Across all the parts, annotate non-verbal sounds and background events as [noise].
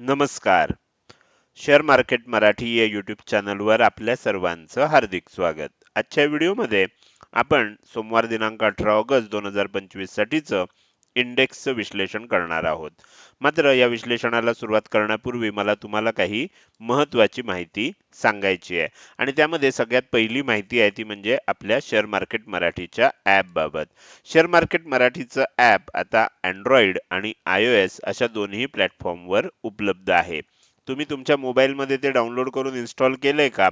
नमस्कार. Share market Marathi या YouTube चॅनलवर आपल्या सर्वांचं हार्दिक स्वागत. आजच्या व्हिडिओमध्ये आपण सोमवार दिनांक अठरा ऑगस्ट दोन हजार पंचवीस साठीचं इंडेक्सचं विश्लेषण करणार आहोत. मात्र या विश्लेषणाला सुरुवात करण्यापूर्वी मला तुम्हाला काही महत्वाची माहिती सांगायची आहे. आणि त्यामध्ये सगळ्यात पहिली माहिती आहे ती म्हणजे आपल्या शेअर मार्केट मराठीच्या ॲपबाबत शेअर मार्केट मराठीचं ॲप आता अँड्रॉइड आणि आय ओ एस अशा दोन्ही प्लॅटफॉर्मवर उपलब्ध आहे. तुम्ही तुमच्या मोबाईलमध्ये ते डाउनलोड करून इन्स्टॉल केलंय का?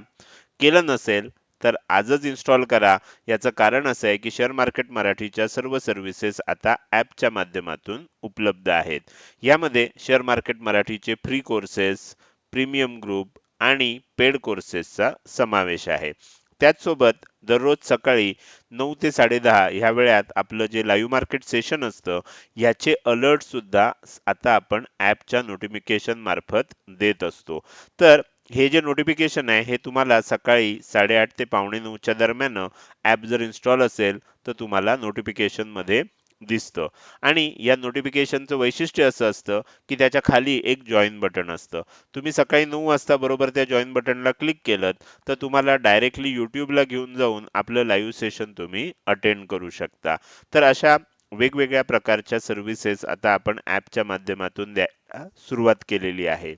केलं नसेल तर आजच इन्स्टॉल करा. याचं कारण असं आहे की शेअर मार्केट मराठीच्या सर्व सर्व्हिसेस आता ॲपच्या माध्यमातून उपलब्ध आहेत. यामध्ये शेअर मार्केट मराठीचे फ्री कोर्सेस प्रीमियम ग्रुप आणि पेड कोर्सेसचा समावेश आहे. त्याचसोबत दररोज सकाळी नऊ ते साडेदहा ह्या वेळात आपलं जे लाईव्ह मार्केट सेशन असतं याचे अलर्ट सुद्धा आता आपण ॲपच्या नोटिफिकेशन मार्फत देत असतो. तर हे जे नोटिफिकेशन आहे हे तुम्हाला सकाळी साडेआठ ते पावणे नऊच्या दरम्यान ॲप जर इन्स्टॉल असेल तर तुम्हाला नोटिफिकेशनमध्ये दिसतं. आणि या नोटिफिकेशनचं वैशिष्ट्य असं असतं की त्याच्याखाली एक जॉईन बटन असतं. तुम्ही सकाळी नऊ वाजता बरोबर त्या जॉईन बटनला क्लिक केलं तर तुम्हाला डायरेक्टली यूट्यूबला घेऊन जाऊन आपलं लाईव्ह सेशन तुम्ही अटेंड करू शकता. तर अशा वेगवेगळ्या प्रकारच्या सर्व्हिसेस आता आपण ॲपच्या माध्यमातून द्या सुरुवात केलेली आहे.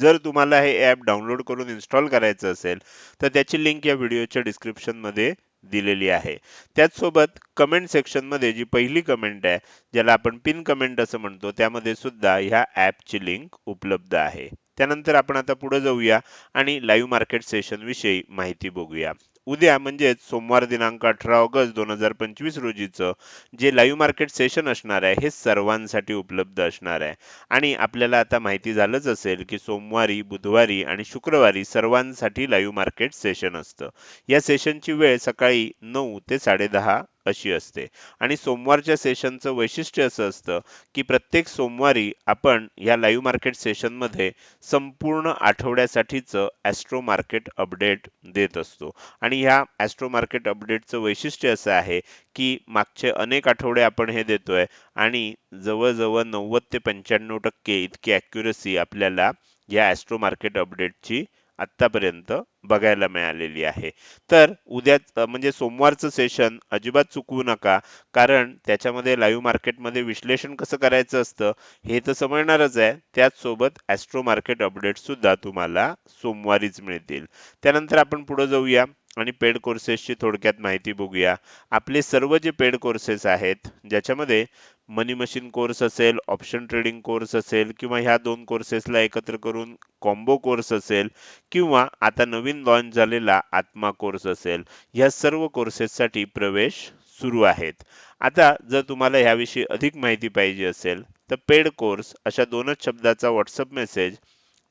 जर तुम्हाला हे ॲप डाउनलोड करून इन्स्टॉल करायचं असेल तर त्याची लिंक या व्हिडिओच्या डिस्क्रिप्शनमध्ये दिलेली आहे. त्याचसोबत कमेंट सेक्शनमध्ये जी पहिली कमेंट आहे ज्याला आपण पिन कमेंट असं म्हणतो त्यामध्ये सुद्धा ह्या ॲपची लिंक उपलब्ध आहे. त्यानंतर आपण आता पुढे जाऊया आणि लाईव्ह मार्केट सेशन विषयी माहिती बघूया. उद्या म्हणजेच सोमवार दिनांक अठरा ऑगस्ट दोन हजार पंचवीस रोजीचं जे लाईव्ह मार्केट सेशन असणार आहे हे सर्वांसाठी उपलब्ध असणार आहे. आणि आपल्याला आता माहिती झालंच असेल की सोमवारी बुधवारी आणि शुक्रवारी सर्वांसाठी लाईव्ह मार्केट सेशन असतं. या सेशनची वेळ सकाळी नऊ ते साडेदहा अशी असते. आणि सोमवारच्या सेशनचं वैशिष्ट्य असं असतं की प्रत्येक सोमवारी आपण या लाईव्ह मार्केट सेशनमध्ये संपूर्ण आठवड्यासाठीचं ॲस्ट्रो मार्केट अपडेट देत असतो. आणि ह्या ॲस्ट्रो मार्केट अपडेटचं वैशिष्ट्य असं आहे की मागचे अनेक आठवडे आपण हे देतोय आणि जवळजवळ नव्वद ते पंच्याण्णव टक्के इतकी ॲक्युरसी आपल्याला या ॲस्ट्रो मार्केट अपडेटची आतापर्यंत बघायला मिळालेली आहे. तर उद्या म्हणजे सोमवारचं सेशन अजिबात चुकवू नका कारण त्याच्यामध्ये लाईव्ह मार्केटमध्ये विश्लेषण कसं करायचं असतं हे तर समजणारच आहे. त्याच सोबत ॲस्ट्रो मार्केट अपडेट सुद्धा तुम्हाला सोमवारीच मिळतील. त्यानंतर आपण पुढे जाऊया. आणि पेड कोर्सेसची थोडक्यात माहिती बघूया. आपले सर्व जे पेड कोर्सेस आहेत ज्याच्यामध्ये मनी मशीन कोर्स असेल ऑप्शन ट्रेडिंग कोर्स असेल किंवा ह्या दोन कोर्सेसला एकत्र करून कॉम्बो कोर्स असेल किंवा आता नवीन लॉन्च झालेला आत्मा कोर्स असेल ह्या सर्व कोर्सेससाठी प्रवेश सुरू आहेत. आता जर तुम्हाला ह्याविषयी अधिक माहिती पाहिजे असेल तर पेड कोर्स अशा दोनच शब्दाचा WhatsApp message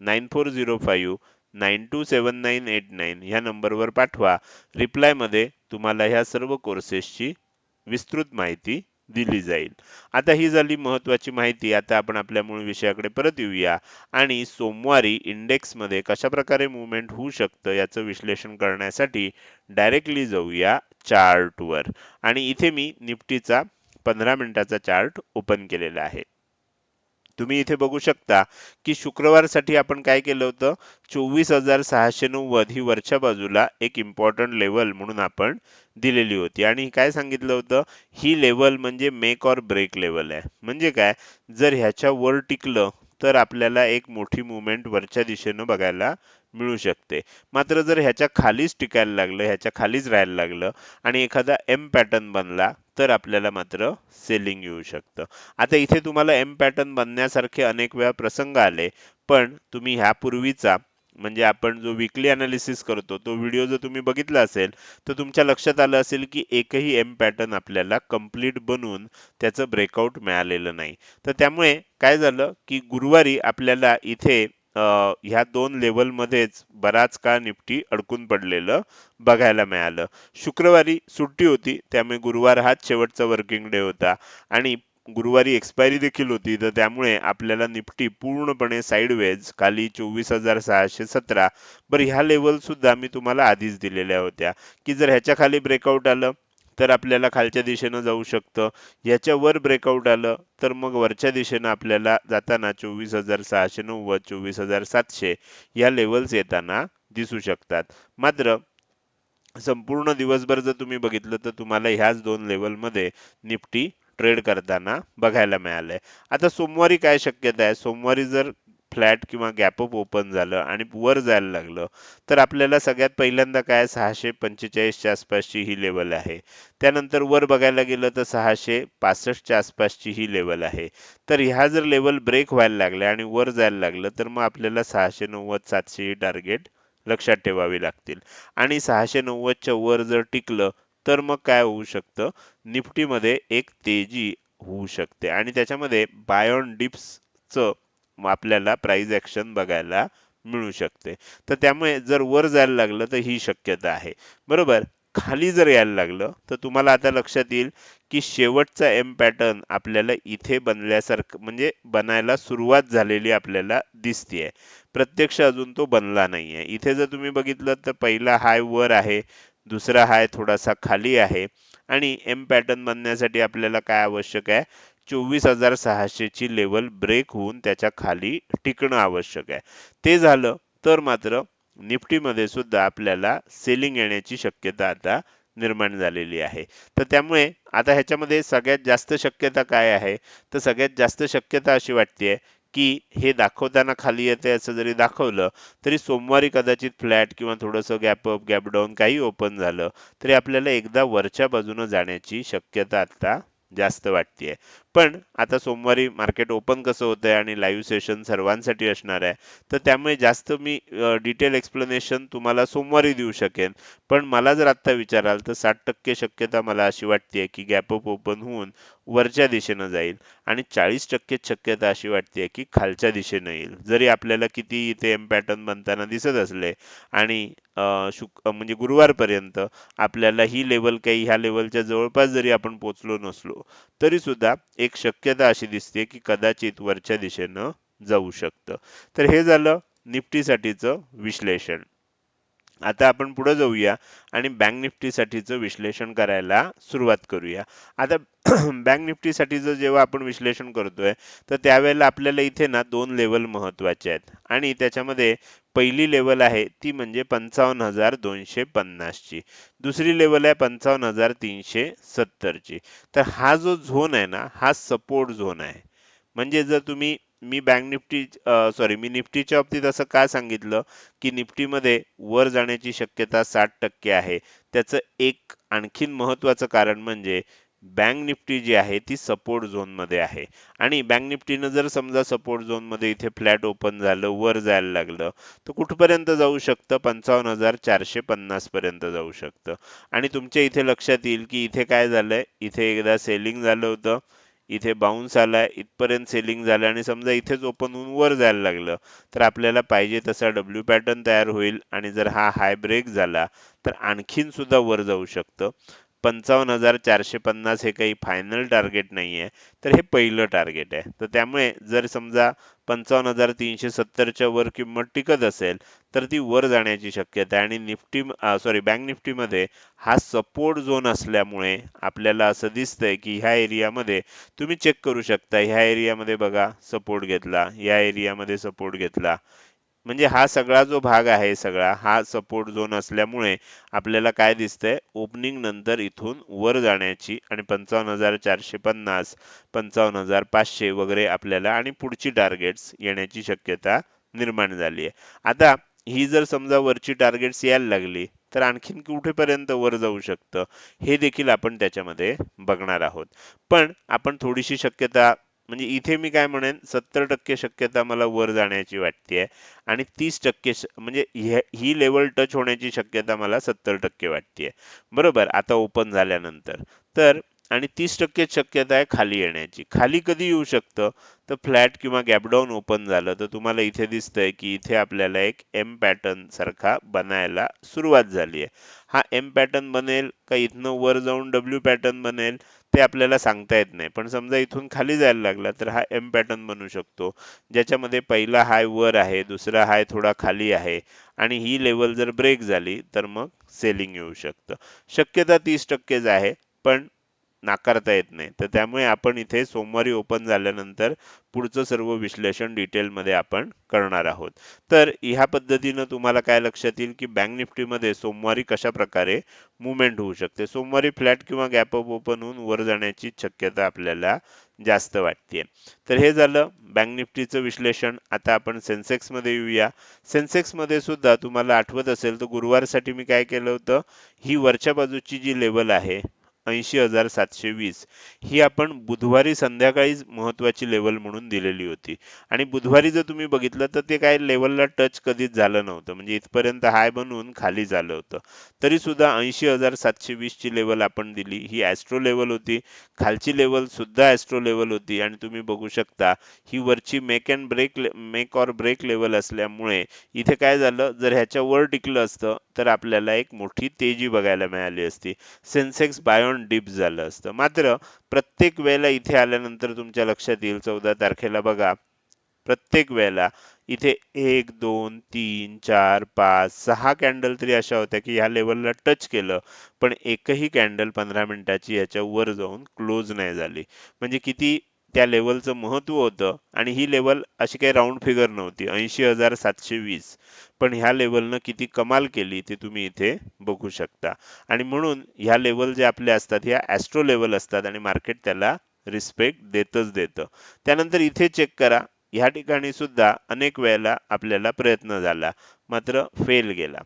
nine four zero five nine two seven nine eight nine ह्या नंबरवर पाठवा. रिप्लायमध्ये तुम्हाला ह्या सर्व कोर्सेसची विस्तृत माहिती दिली जाईल. आता ही झाली महत्वाची माहिती. आता आपण आपल्या मूळ विषयाकडे परत येऊया. आणि सोमवारी इंडेक्समध्ये कशाप्रकारे मुवमेंट होऊ शकतं याचं विश्लेषण करण्यासाठी डायरेक्टली जाऊया चार्टवर. आणि इथे मी निफ्टीचा पंधरा मिनिटाचा चार्ट ओपन केलेला आहे. तुम्ही इथे बघू शकता की शुक्रवारसाठी आपण काय केलं होतं? चोवीस हजार सहाशे नव्वद ही वरच्या बाजूला एक इम्पॉर्टंट लेवल म्हणून आपण दिलेली होती. आणि काय सांगितलं होतं? ही लेवल म्हणजे मेक ऑर ब्रेक लेवल आहे. म्हणजे काय? जर ह्याच्या वर टिकलं तर आपल्याला एक मोठी मुवमेंट वरच्या दिशेनं बघायला मिळू शकते. मात्र जर ह्याच्या खालीच टिकायला लागलं ह्याच्या खालीच राहायला लागलं आणि एखादा एम पॅटर्न बनला तर आपल्याला मात्र सेलिंग येऊ शकतं. आता इथे तुम्हाला एम पॅटर्न बनण्यासारखे अनेक वेळा प्रसंग आले पण तुम्ही ह्यापूर्वीचा म्हणजे आपण जो विकली अनालिसिस करतो तो व्हिडिओ जर तुम्ही बघितला असेल तर तुमच्या लक्षात आलं असेल की एकही एम पॅटर्न आपल्याला कंप्लीट बनवून त्याचं ब्रेकआउट मिळालेलं नाही. तर त्यामुळे काय झालं की गुरुवारी आपल्याला इथे ह्या दोन लेवलमध्येच बराच काळ निफ्टी अडकून पडलेलं बघायला मिळालं. शुक्रवारी सुट्टी होती त्यामुळे गुरुवार हाच शेवटचा वर्किंग डे होता. आणि गुरुवारी एक्सपायरी देखील होती तर त्यामुळे आपल्याला निफ्टी पूर्णपणे साईडवेज खाली चोवीस हजार सहाशे सतरा. बरं ह्या लेवल सुद्धा मी तुम्हाला आधीच दिलेल्या होत्या. की जर ह्याच्या खाली ब्रेकआउट आलं तर आपल्याला खालच्या दिशेनं जाऊ शकतं. याच्यावर ब्रेकआउट आलं तर मग वरच्या दिशेनं आपल्याला जाताना चोवीस हजार सहाशे नव्वद चोवीस हजार सातशे या लेवल्स येताना दिसू शकतात. मात्र संपूर्ण दिवसभर जर तुम्ही बघितलं तर तुम्हाला ह्याच दोन लेवलमध्ये निफ्टी ट्रेड करताना बघायला मिळालंय. आता सोमवारी काय शक्यता आहे? सोमवारी जर फ्लॅट किंवा गॅपअप ओपन झालं आणि वर जायला लागलं तर आपल्याला सगळ्यात पहिल्यांदा काय सहाशे पंचेचाळीसच्या आसपासची ही लेवल आहे. त्यानंतर वर बघायला गेलं तर सहाशे पासष्टच्या आसपासची ही लेवल आहे. तर ह्या जर लेवल ब्रेक व्हायला लागल्या आणि वर जायला लागलं तर मग आपल्याला सहाशे नव्वद सातशे ही टार्गेट लक्षात ठेवावी लागतील. आणि सहाशे नव्वदच्या वर जर टिकलं तर मग काय होऊ शकतं? निफ्टीमध्ये एक तेजी होऊ शकते. आणि त्याच्यामध्ये बाय ऑन डिप्सचं आपल्याला प्राइस ऍक्शन बघायला मिळू शकते. तर त्यामुळे जर वर जायला लागलं तर ही शक्यता आहे. बरोबर? खाली जर यायला लागलं तर तुम्हाला आता लक्षात येईल की शेवटचा एम पॅटर्न आपल्याला इथे बनल्यासारखं म्हणजे बनायला सुरुवात झालेली आपल्याला दिसतीये. प्रत्यक्ष अजून तो बनला नाहीये. इथे जर तुम्ही बघितलं तर पहिला हाय वर आहे. दुसरा हाय थोडासा खाली आहे. आणि एम पॅटर्न बनण्यासाठी आपल्याला काय आवश्यक आहे? चोवीस हजार सहाशे ची लेवल ब्रेक होऊन त्याच्याखाली टिकणं आवश्यक आहे. ते झालं तर मात्र निफ्टीमध्ये सुद्धा आपल्याला सेलिंग येण्याची शक्यता आता निर्माण झालेली आहे. तर त्यामुळे आता ह्याच्यामध्ये सगळ्यात जास्त शक्यता काय आहे? तर सगळ्यात जास्त शक्यता अशी वाटते की हे दाखवताना खाली येते असं जरी दाखवलं तरी सोमवारी कदाचित फ्लॅट किंवा थोडंसं गॅप अप गॅप डाऊन काही ओपन झालं तरी आपल्याला एकदा वरच्या बाजूनं जाण्याची शक्यता आता जास्त वाटते पण आता सोमवारी मार्केट ओपन कसं होतंय आणि लाईव्ह सेशन सर्वांसाठी असणार आहे तर त्यामुळे जास्त मी डिटेल एक्सप्लेनेशन तुम्हाला सोमवारी देऊ शकेन. पण मला जर आत्ता विचाराल तर साठ टक्के शक्यता मला अशी वाटते की गॅप अप ओपन होऊन वरच्या दिशेनं जाईल आणि चाळीस टक्के शक्यता अशी वाटते की खालच्या दिशेनं येईल. जरी आपल्याला किती इथे एम पॅटर्न बनताना दिसत असले आणि शुक म्हणजे गुरुवारपर्यंत आपल्याला ही लेवल काही ह्या लेवलच्या जवळपास जरी आपण पोचलो नसलो तरी सुद्धा एक शक्यता अशी दिसते की कदाचित वरच्या दिशेनं जाऊ शकतं. तर हे झालं निफ्टीसाठीचं विश्लेषण. आता आपण पुढे जाऊया आणि बँक निफ्टीसाठीचं विश्लेषण करायला सुरुवात करूया. आता [clears throat] बँक निफ्टीसाठीचं जेव्हा आपण विश्लेषण करतोय तर त्यावेळेला आपल्याला इथे ना दोन लेवल महत्त्वाचे आहेत. आणि त्याच्यामध्ये पहिली लेवल आहे ती म्हणजे पंचावन्न हजार दोनशे पन्नासची. दुसरी लेवल आहे पंचावन्न हजार तीनशे सत्तरची. तर हा जो झोन आहे ना हा सपोर्ट झोन आहे. म्हणजे जर तुम्ही मी बँक निफ्टी सॉरी मी निफ्टीच्या बाबतीत असं का सांगितलं? की निफ्टीमध्ये वर जाण्याची शक्यता साठ टक्के आहे. त्याचं एक आणखीन महत्वाचं कारण म्हणजे बँक निफ्टी जी आहे ती सपोर्ट झोनमध्ये आहे. आणि बँक निफ्टीनं जर समजा सपोर्ट झोनमध्ये इथे फ्लॅट ओपन झालं वर जायला लागलं तर कुठपर्यंत जाऊ शकतं? पंचावन्न हजार चारशे पन्नास पर्यंत जाऊ शकतं. आणि तुमच्या इथे लक्षात येईल की इथे काय झालंय? इथे एकदा सेलिंग झालं होतं. इथे बाउन्स आला इथपर्यंत सेलिंग झालं आणि समजा इथेच ओपन होऊन वर जायला लागलं तर आपल्याला पाहिजे तसा डब्ल्यू पॅटर्न तयार होईल आणि जर हा हाय ब्रेक झाला तर आणखीन सुद्धा वर जाऊ शकतं. पंचावन्न हजार चारशे पन्नास हे काही फायनल टार्गेट नाही आहे तर हे पहिलं टार्गेट आहे. तर त्यामुळे जर समजा पंचावन्न हजार तीनशे सत्तरच्या वर किंमत टिकत असेल तर ती वर जाण्याची शक्यता आहे. आणि निफ्टी सॉरी बँक निफ्टीमध्ये हा सपोर्ट झोन असल्यामुळे आपल्याला असं दिसतंय की ह्या एरियामध्ये तुम्ही चेक करू शकता. ह्या एरियामध्ये बघा सपोर्ट घेतला. या एरियामध्ये सपोर्ट घेतला. म्हणजे हा सगळा जो भाग आहे सगळा हा सपोर्ट झोन असल्यामुळे आपल्याला काय दिसतंय? ओपनिंग नंतर इथून वर जाण्याची आणि पंचावन्न हजार चारशे पन्नास पंचावन्न हजार पाचशे वगैरे आपल्याला आणि पुढची टार्गेट्स येण्याची शक्यता निर्माण झाली आहे. आता ही जर समजा वरची टार्गेट्स यायला लागली तर आणखीन कुठेपर्यंत वर जाऊ शकतं? हे देखील आपण त्याच्यामध्ये बघणार आहोत. पण आपण थोडीशी शक्यता म्हणजे इथे मी काय म्हणेन सत्तर टक्के शक्यता मला वर जाण्याची वाटते आणि तीस टक्के म्हणजे ही लेवल टच होण्याची शक्यता मला सत्तर टक्के वाटते बरोबर? आता ओपन झाल्यानंतर. तर आणि तीस टक्के शक्यता आहे खाली येण्याची. खाली कधी येऊ शकतं? तर फ्लॅट किंवा गॅपडाऊन ओपन झालं तर तुम्हाला इथे दिसतंय की इथे आपल्याला एक एम पॅटर्न सारखा बनायला सुरुवात झाली आहे. हा एम पॅटर्न बनेल का इथनं वर जाऊन डब्ल्यू पॅटर्न बनेल? ते आपल्याला सांगता येत नाही. पण समजा इथून खाली जायला लागला तर हा एम पॅटर्न बनू शकतो. ज्याच्यामध्ये पहिला हाय वर आहे दुसरा हाय थोडा खाली आहे आणि ही लेवल जर ब्रेक झाली तर मग सेलिंग येऊ शकतं. शक्यता तीस टक्केच आहे पण नाकारता येत नाही. तर त्यामुळे आपण इथे सोमवारी ओपन झाल्यानंतर पुढचं सर्व विश्लेषण डिटेलमध्ये आपण करणार आहोत. तर ह्या पद्धतीनं तुम्हाला काय लक्षात येईल की बँक निफ्टीमध्ये सोमवारी कशा प्रकारे मुवमेंट होऊ शकते? सोमवारी फ्लॅट किंवा गॅप अप ओपन होऊन वर जाण्याची शक्यता आपल्याला जास्त वाटते तर हे झालं बँक निफ्टीचं विश्लेषण. आता आपण सेन्सेक्समध्ये येऊया. सेन्सेक्समध्ये सुद्धा तुम्हाला आठवत असेल तर गुरुवारसाठी मी काय केलं होतं? ही वरच्या बाजूची जी लेवल आहे ऐंशी हजार सातशे वीस ही आपण बुधवारी संध्याकाळीच महत्वाची लेवल म्हणून दिलेली होती. आणि बुधवारी जर तुम्ही बघितलं तर ते काय लेवलला टच कधीच झालं नव्हतं. म्हणजे इथपर्यंत हाय बनवून खाली झालं होतं. तरी सुद्धा ऐंशी हजार सातशे वीस ची लेवल आपण दिली. ही ॲस्ट्रो लेवल होती. खालची लेवल सुद्धा ॲस्ट्रो लेवल होती. आणि तुम्ही बघू शकता ही वरची make and break make or break level असल्यामुळे इथे काय झालं? जर ह्याच्या वर टिकलं असतं तर आपल्याला एक मोठी तेजी बघायला मिळाली असती. सेन्सेक्स बायोन डिप झालं असतं. मात्र प्रत्येक वेळेला इथे आल्यानंतर तुमच्या लक्षात येईल चौदा तारखेला बघा. प्रत्येक वेळेला इथे एक दोन तीन चार पाच सहा कॅन्डल तरी अशा होत्या की ह्या लेवलला टच केलं. पण एकही कॅन्डल पंधरा मिनिटाची याच्या वर जाऊन क्लोज नाही झाली. म्हणजे किती त्या लेवलचं महत्त्व होतं. आणि ही लेवल अशी काही राऊंड फिगर नव्हती. ऐंशी हजार सातशे वीस. पण ह्या लेवलनं किती कमाल केली ते तुम्ही इथे बघू शकता. आणि म्हणून ह्या लेवल जे आपले असतात ह्या ॲस्ट्रो लेवल असतात आणि मार्केट त्याला रिस्पेक्ट देतच देतं. त्यानंतर इथे चेक करा. ह्या ठिकाणी सुद्धा अनेक वेळेला आपल्याला प्रयत्न झाला. मात्र फेल गेला.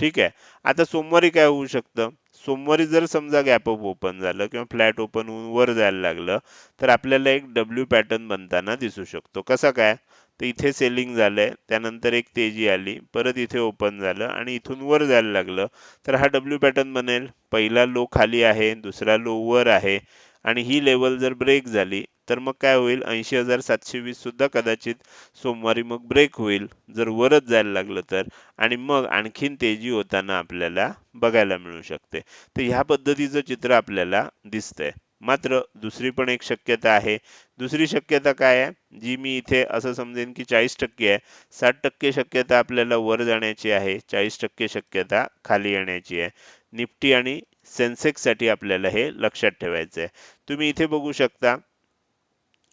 ठीक आहे. आता सोमवारी काय होऊ शकतं? सोमवारी जर समजा गॅप अप ओपन झालं किंवा फ्लॅट ओपन होऊन वर जायला लागलं तर आपल्याला एक डब्ल्यू पॅटर्न बनताना दिसू शकतो. कसा काय? तर इथे सेलिंग झालंय त्यानंतर एक तेजी आली परत इथे ओपन झालं आणि इथून वर जायला लागलं. तर हा डब्ल्यू पॅटर्न बनेल. पहिला लो खाली आहे दुसरा लो वर आहे आणि ही लेवल जर ब्रेक झाली तर मग काय होईल? ऐंशी हजार सातशे वीस सुद्धा कदाचित सोमवारी मग ब्रेक होईल जर वरच जायला लागलं तर. आणि मग आणखीन तेजी होताना आपल्याला बघायला मिळू शकते. तर ह्या पद्धतीचं चित्र आपल्याला दिसतंय. मात्र दुसरी पण एक शक्यता आहे. दुसरी शक्यता काय आहे? जी मी इथे असं समजेन की चाळीस टक्के आहे. साठ टक्के शक्यता आपल्याला वर जाण्याची आहे. चाळीस टक्के शक्यता खाली येण्याची आहे. निफ्टी आणि सेन्सेक्ससाठी आपल्याला हे लक्षात ठेवायचं आहे तुम्ही इथे बघू शकता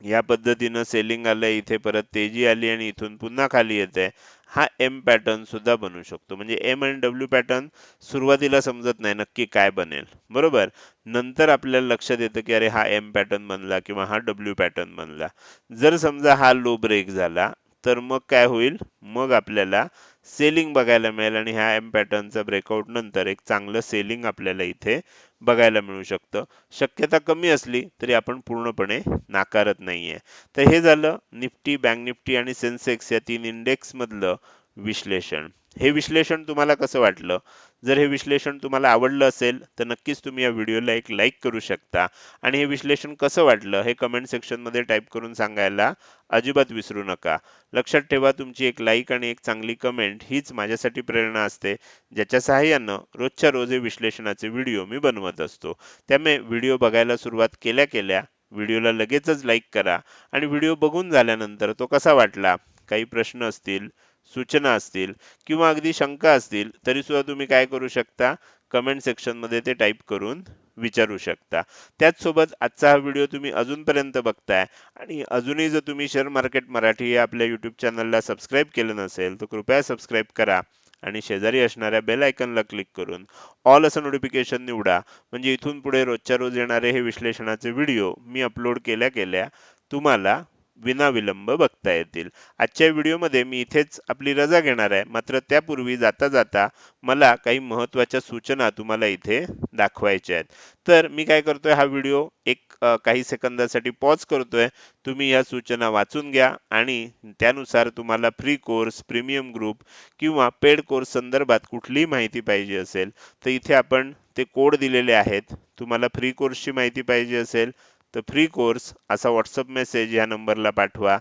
या पद्धतीनं सेलिंग आलंय इथे परत तेजी आली आणि इथून पुन्हा खाली येते हा एम पॅटर्न सुद्धा बनू शकतो. म्हणजे एम आणि डब्ल्यू पॅटर्न सुरुवातीला समजत नाही नक्की काय बनेल. बरोबर? नंतर आपल्याला लक्षात येतं की अरे हा एम पॅटर्न बनला किंवा हा डब्ल्यू पॅटर्न बनला. जर समजा हा लो ब्रेक झाला तर मग काय होईल? मग आपल्याला सेलिंग बघायला मिळेल आणि ह्या एम पॅटर्नचा ब्रेकआउट नंतर एक चांगलं सेलिंग आपल्याला इथे बघायला मिळू शकतं. शक्यता कमी असली तरी आपण पूर्णपणे नाकारत नाहीये. तर हे झालं निफ्टी बँक निफ्टी आणि सेन्सेक्स या तीन इंडेक्स मधलं विश्लेषण. हे विश्लेषण तुम्हाला कसं वाटलं? जर हे विश्लेषण तुम्हाला आवडलं असेल तर नक्कीच तुम्ही या व्हिडिओला एक लाईक करू शकता. आणि हे विश्लेषण कसं वाटलं हे कमेंट सेक्शनमध्ये टाईप करून सांगायला अजिबात विसरू नका. लक्षात ठेवा तुमची एक लाईक आणि एक चांगली कमेंट हीच माझ्यासाठी प्रेरणा असते. ज्याच्या सहाय्यानं रोजच्या रोज हे विश्लेषणाचे व्हिडिओ मी बनवत असतो. त्यामुळे व्हिडिओ बघायला सुरुवात केल्या केल्या व्हिडिओला लगेचच लाईक करा. आणि व्हिडिओ बघून झाल्यानंतर तो कसा वाटला? काही प्रश्न असतील सूचना असतील किंवा अगदी शंका असतील तरी सुद्धा तुम्ही काय करू शकता? कमेंट सेक्शनमध्ये ते टाईप करून विचारू शकता. त्याचसोबत आजचा हा व्हिडिओ तुम्ही अजूनपर्यंत बघताय आणि अजूनही जर तुम्ही शेअर मार्केट मराठी या आपल्या यूट्यूब चॅनलला सबस्क्राईब केलं नसेल तर कृपया सबस्क्राईब करा आणि शेजारी असणाऱ्या बेल आयकनला क्लिक करून ऑल असं नोटिफिकेशन निवडा. म्हणजे इथून पुढे रोजच्या रोज येणारे हे विश्लेषणाचे व्हिडिओ मी अपलोड केल्या केल्या तुम्हाला विनाविलंब बघता येतील. आजच्या व्हिडिओमध्ये मी इथेच आपली रजा घेणार आहे. मात्र त्यापूर्वी जाता जाता मला काही महत्त्वाच्या सूचना तुम्हाला इथे दाखवायच्या आहेत. तर मी काय करतोय हा व्हिडिओ एक काही सेकंदासाठी पॉज करतोय. तुम्ही या सूचना वाचून घ्या आणि त्यानुसार तुम्हाला फ्री कोर्स प्रीमियम ग्रुप किंवा पेड कोर्स संदर्भात कुठलीही माहिती पाहिजे असेल तर इथे आपण ते कोड दिलेले आहेत. तुम्हाला फ्री कोर्सची माहिती पाहिजे असेल तर फ्री कोर्स असा व्हॉट्सअप मेसेज या नंबरला पाठवा.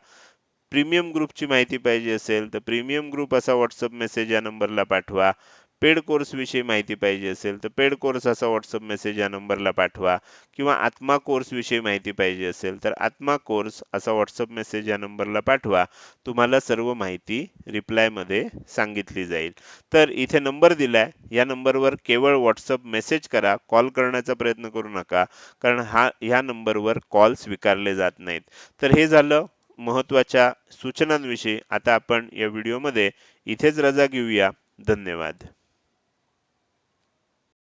प्रीमियम ग्रुपची माहिती पाहिजे असेल तर प्रीमियम ग्रुप असा व्हॉट्सअप मेसेज या नंबरला पाठवा. पेड कोर्सविषयी माहिती पाहिजे असेल तर पेड कोर्स असा व्हॉट्सअप मेसेज या नंबरला पाठवा किंवा आत्मा कोर्सविषयी माहिती पाहिजे असेल तर आत्मा कोर्स असा व्हॉट्सअप मेसेज या नंबरला पाठवा. तुम्हाला सर्व माहिती रिप्लायमध्ये सांगितली जाईल. तर इथे नंबर दिलाय. या नंबरवर केवळ व्हॉट्सअप मेसेज करा. कॉल करण्याचा प्रयत्न करू नका कारण हा ह्या नंबरवर कॉल स्वीकारले जात नाहीत. तर हे झालं महत्त्वाच्या सूचनांविषयी. आता आपण या व्हिडिओमध्ये इथेच रजा घेऊया. धन्यवाद.